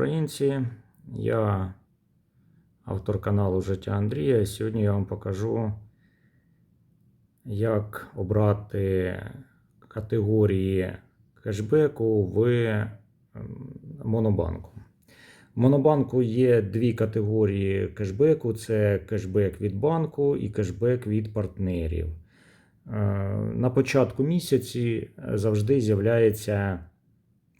українці! Я автор каналу Життя Андрія. Сьогодні я вам покажу, як обрати категорії кешбеку в ем, Монобанку. В Монобанку є дві категорії кешбеку: це кешбек від банку і кешбек від партнерів. Е, На початку місяці завжди з'являється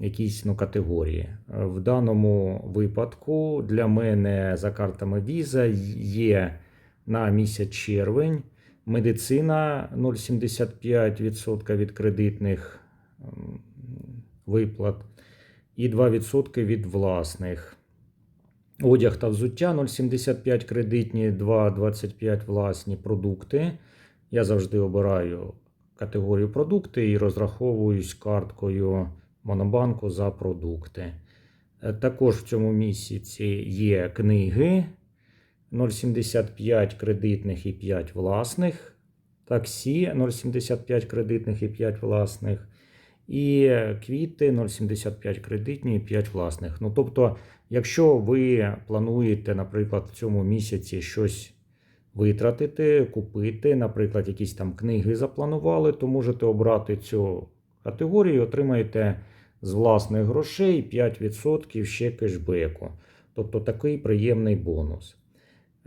якісь ну, категорії. В даному випадку для мене за картами Visa є на місяць червень медицина 0,75% від кредитних виплат і 2% від власних. Одяг та взуття 0,75 кредитні, 2,25 власні продукти. Я завжди обираю категорію продукти і розраховуюсь карткою Монобанку за продукти. Е, Також в цьому місяці є книги 0,75 кредитних і 5 власних, таксі 0,75 кредитних і 5 власних, і квіти 0,75 кредитні і 5 власних. Ну, тобто, якщо ви плануєте, наприклад, в цьому місяці щось витратити, купити, наприклад, якісь там книги запланували, то можете обрати цю категорію отримаєте з власних грошей 5% ще кешбеку. Тобто такий приємний бонус.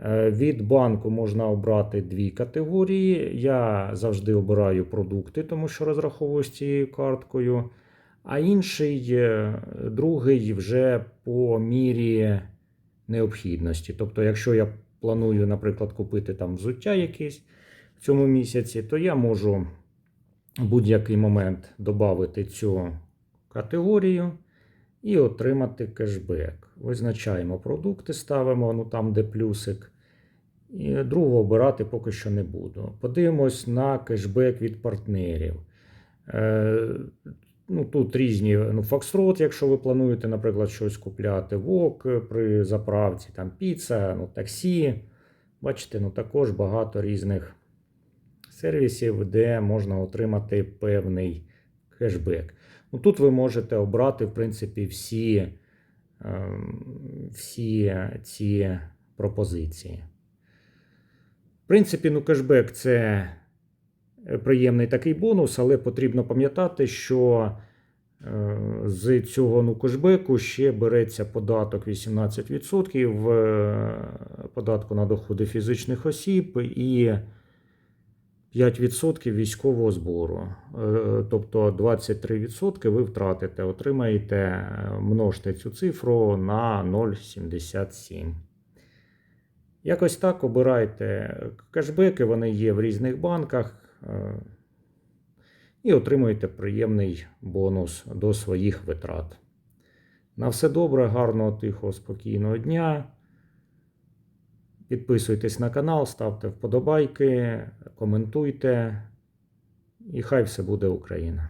Е, Від банку можна обрати дві категорії. Я завжди обираю продукти, тому що розраховую з цією карткою. А інший, е, другий вже по мірі необхідності. Тобто, якщо я планую, наприклад, купити там взуття якесь в цьому місяці, то я можу будь-який момент додати цю категорію і отримати кешбек. Визначаємо продукти, ставимо ну там, де плюсик. І другого обирати поки що не буду. Подивимось на кешбек від партнерів. Е, ну, Тут різні ну, Foxtrot, якщо ви плануєте, наприклад, щось купляти, вок при заправці, там піца, ну, таксі. Бачите, ну, також багато різних сервісів, де можна отримати певний кешбек. Ну, Тут ви можете обрати, в принципі, всі, ем, всі ці пропозиції. В принципі, ну, кешбек це приємний такий бонус, але потрібно пам'ятати, що е, з цього ну, кешбеку ще береться податок 18% е, податку на доходи фізичних осіб і 5% військового збору. Е, Тобто 23% ви втратите, отримаєте, е, множте цю цифру на 0,77. Якось так обирайте кешбеки, вони є в різних банках. е, І отримуєте приємний бонус до своїх витрат. На все добре, гарного, тихого, спокійного дня. Підписуйтесь на канал, ставте вподобайки, коментуйте. І хай все буде Україна!